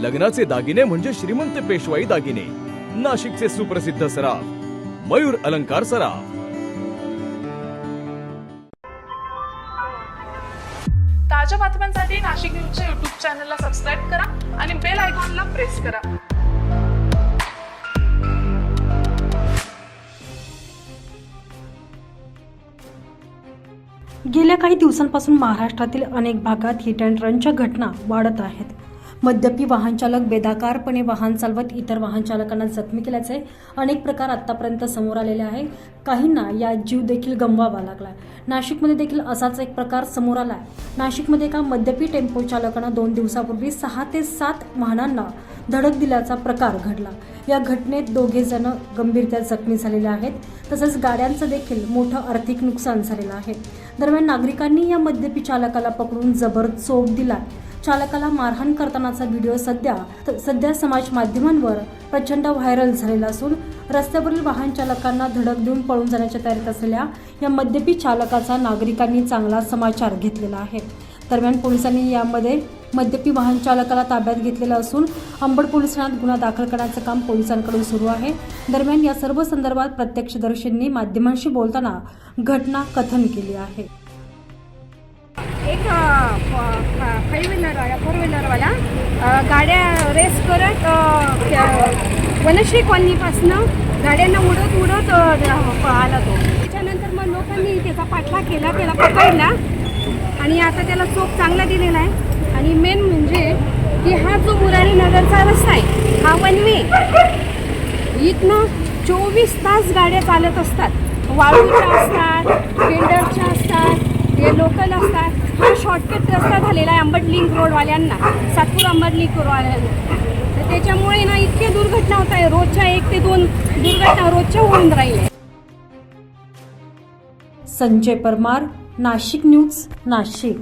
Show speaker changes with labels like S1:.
S1: लग्नाचे दागिने म्हणजे श्रीमंत पेशवाई दागिने. नाशिकचे सुप्रसिद्ध सराफ मयूर अलंकार सराफ.
S2: ताज्या बातम्यांसाठी नाशिक न्यूजच्या युट्यूब चॅनलला सबस्क्राईब करा आणि बेल आयकॉनला प्रेस करा.
S3: गेल्या काही दिवसांपासून महाराष्ट्रातील अनेक भागात हिट अँड रनच्या घटना वाढत आहेत. मद्यपी वाहनचालक बेदाकारपणे वाहन चालवत इतर वाहनचालकांना जखमी केल्याचे अनेक प्रकार आतापर्यंत समोर आलेले आहे. काहींना या जीव देखील गमवावा लागला नाशिकमध्ये देखील असाच एक प्रकार समोर आला नाशिकमध्ये एका मद्यपी टेम्पो चालकानं दोन दिवसापूर्वी सहा ते सात वाहनांना धडक दिल्याचा प्रकार घडला. या घटनेत दोघे जण गंभीरत्या जखमी झालेले आहेत. तसंच गाड्यांचं देखील मोठं आर्थिक नुकसान झालेलं आहे. दरम्यान नागरिकांनी या मद्यपी चालकाला पकडून जबर चोप दिला चालकाला मारहाण करतानाचा व्हिडिओ सध्या सध्या समाज माध्यमांवर प्रचंड व्हायरल झालेला असून रस्त्यावरील वाहन चालकांना धडक देऊन पळून जाण्याच्या तयारीत असलेल्या या मद्यपी चालकाचा नागरिकांनी चांगला समाचार घेतलेला आहे. दरम्यान पोलिसांनी यामध्ये मद्यपी वाहन चालकाला ताब्यात घेतलेलं असून अंबड पोलीस ठाण्यात गुन्हा दाखल करण्याचं काम पोलिसांकडून सुरू आहे. दरम्यान या सर्व संदर्भात प्रत्यक्षदर्शींनी माध्यमांशी बोलताना घटना कथन केली आहे.
S4: एक व्हीलरवाला गाड्या रेस करत वनश्री कॉलनीपासनं गाड्यांना उडत उडत आला तो. त्याच्यानंतर मग लोकांनी त्याचा पाठला केला त्याला पकडला. आणि आता त्याला चोप चांगला दिलेला आहे. आणि मेन म्हणजे की हा जो मुरारी नगरचा रस्ता आहे हा वन वे इथनं चोवीस तास गाड्या चालत असतात. वाळूच्या असतात टेंडरच्या असतात हे लोकल असतात. हा शॉर्टकट रस्ता झालेला आहे अंबड लिंक रोडवाल्यांना सातपूर अंबड लिंक रोडवाल्यांना तर त्याच्यामुळे ना इतके दुर्घटना होत आहे रोजच्या एक ते दोन दुर्घटना रोजच्या होऊन राहिल्या
S3: संजय परमार नाशिक न्यूज नाशिक.